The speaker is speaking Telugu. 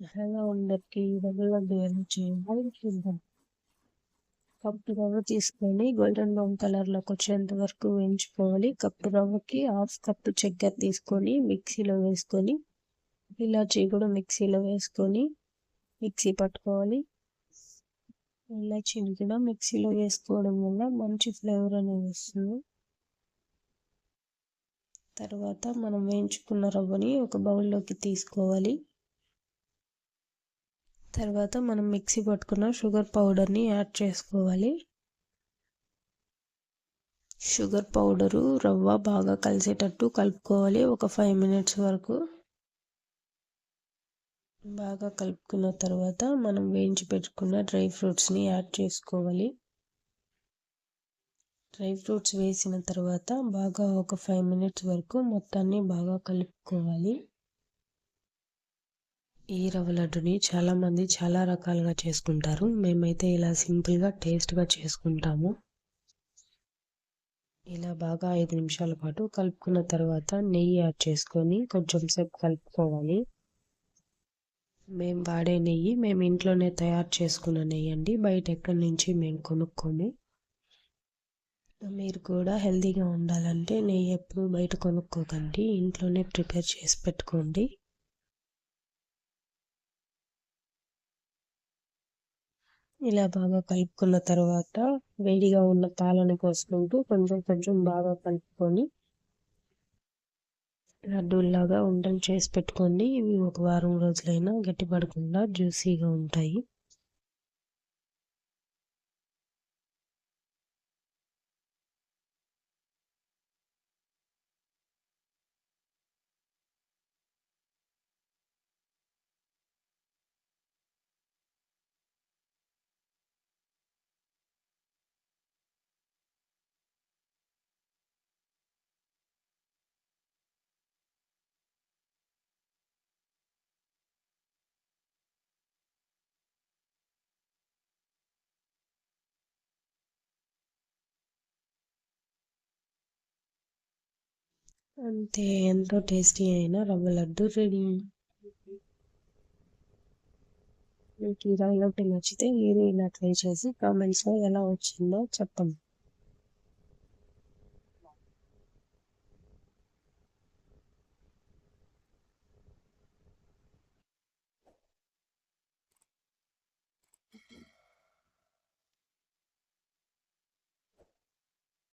హలో అందరికి రవ్వ బిర్యానీ చేయాలి చూద్దాం. కప్పు రవ్వ తీసుకొని గోల్డెన్ బ్రౌన్ కలర్లోకి వచ్చేంత వరకు వేయించుకోవాలి. కప్పు రవ్వకి హాఫ్ కప్పు చక్కెర తీసుకొని మిక్సీలో వేసుకొని ఇలాచీ కూడా మిక్సీలో వేసుకొని మిక్సీ పట్టుకోవాలి. ఇలాచీని కూడా మిక్సీలో వేసుకోవడం వల్ల మంచి ఫ్లేవర్ అనేది వస్తుంది. తర్వాత మనం వేయించుకున్న రవ్వని ఒక బౌల్లోకి తీసుకోవాలి. తర్వాత మనం మిక్సీ పట్టుకున్న షుగర్ పౌడర్ని యాడ్ చేసుకోవాలి. షుగర్ పౌడరు రవ్వ బాగా కలిసేటట్టు కలుపుకోవాలి. ఒక ఫైవ్ మినిట్స్ వరకు బాగా కలుపుకున్న తర్వాత మనం వేయించి పెట్టుకున్న డ్రై ఫ్రూట్స్ని యాడ్ చేసుకోవాలి. డ్రై ఫ్రూట్స్ వేసిన తర్వాత బాగా ఒక ఫైవ్ మినిట్స్ వరకు మొత్తాన్ని బాగా కలుపుకోవాలి. ఈ రవ్వ లడ్డుని చాలామంది చాలా రకాలుగా చేసుకుంటారు. మేమైతే ఇలా సింపుల్గా టేస్ట్గా చేసుకుంటాము. ఇలా బాగా ఐదు నిమిషాల పాటు కలుపుకున్న తర్వాత నెయ్యి యాడ్ చేసుకొని కొంచెం సేపు కలుపుకోవాలి. మేము వాడే నెయ్యి మేము ఇంట్లోనే తయారు చేసుకున్న నెయ్యి అండి. బయట ఎక్కడి నుంచి మేము కొనుక్కొని మీరు కూడా హెల్తీగా ఉండాలంటే నెయ్యి ఎప్పుడు బయట కొనుక్కోకండి. ఇంట్లోనే ప్రిపేర్ చేసి పెట్టుకోండి. ఇలా బాగా కలుపుకున్న తర్వాత వేడిగా ఉన్న పాలను పోసుకుంటూ కొంచెం కొంచెం బాగా కలుపుకొని లడ్డూల్లాగా ఉండలు చేసి పెట్టుకోండి. ఇవి ఒక వారం రోజులైనా గట్టిపడకుండా జ్యూసీగా ఉంటాయి. అంతే ఎంతో టేస్టీ అయిన రవ్వ లడ్డు రెడీ. మీకు ఈ రవ్వ లడ్డు నచ్చితే మీరు ఇలా ట్రై చేసి కామెంట్స్లో ఎలా వచ్చిందో చెప్పండి.